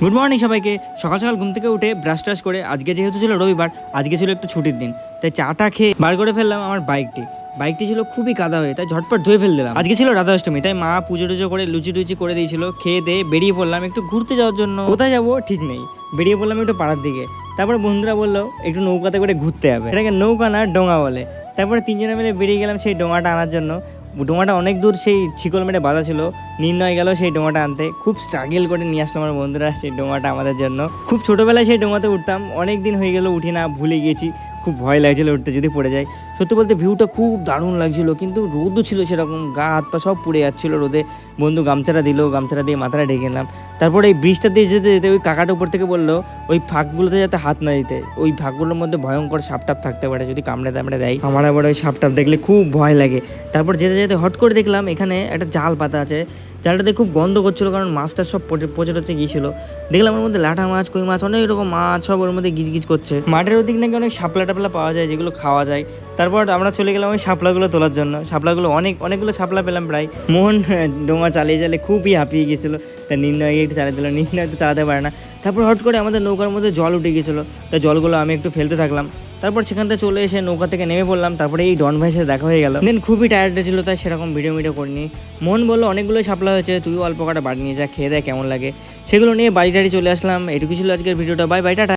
Good morning সবাইকে। সকাল সকাল ঘুম থেকে উঠে ব্রাশ ট্রাশ করে আজকে যেহেতু ছিল রবিবার, আজকে ছিল একটু ছুটির দিন। তাই চাটা খেয়ে বার করে ফেললাম আমার বাইকটি বাইকটি ছিল খুবই কাদা হয়ে, তাই ঝটপট ধুয়ে ফেল দিলাম আজকে ছিল রাধা অষ্টমী তাই মা পুজো টুজো করে লুচি টুচি করে দিয়েছিল। খেয়ে দিয়ে বেরিয়ে পড়লাম একটু ঘুরতে যাওয়ার জন্য। কোথায় যাব ঠিক নেই। বেরিয়ে পড়লাম একটু পাড়ার দিকে। তারপর বন্ধুরা বলল, একটু নৌকাতে করে ঘুরতে হবে। এটাকে নৌকা না, ডোঙা বলে। তারপরে তিনজনে মিলে বেরিয়ে গেলাম সেই ডোঙাটা আনার জন্য। ডোঙাটা অনেক দূর সেই ছিকল মেটে বাঁধা ছিল। নির্ণয় গেল সেই ডোমাটা আনতে। খুব স্ট্রাগল করে নিয়ে আসলো আমার বন্ধুরা সেই ডোমাটা আমাদের জন্য। খুব ছোটোবেলায় সেই ডোমাতে উঠতাম। অনেক দিন হয়ে গেল, উঠি না, ভুলে গিয়েছি। খুব ভয় লাগছিল উঠতে যদি পড়ে যায়। সত্যি বলতে ভিউটা খুব দারুণ লাগছিল, কিন্তু রোদও ছিল সেরকম, গা, হাত, পা সব পুড়ে যাচ্ছিল রোদে। বন্ধু গামছাটা দিল, গামছাটা দিয়ে মাথাটা ঢেকে নিলাম। তারপরে এই ব্রিজটা দিয়ে যেতে যেতে ওই কাকাটা উপর থেকে বলল, ওই ফাঁকগুলোতে যাতে হাত না দিতে, ওই ফাঁকগুলোর মধ্যে ভয়ঙ্কর সাপ টাপ থাকতে পারে, যদি কামড়ে তামড়ে দেয়। আমার আবার ওই সাপটাপ দেখলে খুব ভয় লাগে। তারপর যেতে যেতে হট করে দেখলাম এখানে একটা জাল পাতা আছে। জালটাতে খুব গন্ধ করছিল কারণ মাছটা সব পচে টচে গিয়েছিল। দেখলাম ওর মধ্যে লাঠা মাছ, কই মাছ, অনেক রকম মাছ সব ওর মধ্যে গিজ গিজ করছে। মাঠের ওদিক নাকি অনেক শাপলা টাপলা পাওয়া যায়, যেগুলো খাওয়া যায়। তারপর আমরা চলে গেলাম ওই সাপলাগুলো তোলার জন্য। শাপলাগুলো অনেক অনেকগুলো শাপলা পেলাম প্রায়। মোহন ডোমা চালিয়ে চালিয়ে খুবই হাঁপিয়ে গিয়েছিল। তা নির্ণয় একটু চালিয়ে দিল। নির্ণয় তো চালাতে পারে না। তারপর হট করে আমাদের নৌকার মধ্যে জল উঠে গিয়েছিল। তা জলগুলো আমি একটু ফেলতে থাকলাম। তারপর সেখান থেকে চলে এসে নৌকা থেকে নেমে পড়লাম। তারপরে এই ডন ভাইয়ের দেখা হয়ে গেল। দেন খুবই টায়ার্ড ছিল, তাই সেরকম ভিডিও ভিডিও করিনি। মন বলল অনেকগুলো ছাপলা হয়েছে, তুইও অল্প কটা বাড়ি নিয়ে যা, খেয়ে দেয় কেমন লাগে। সেগুলো নিয়ে বাড়ি টাড়ি চলে আসলাম। এটুকু ছিল আজকের ভিডিওটা বাই বাই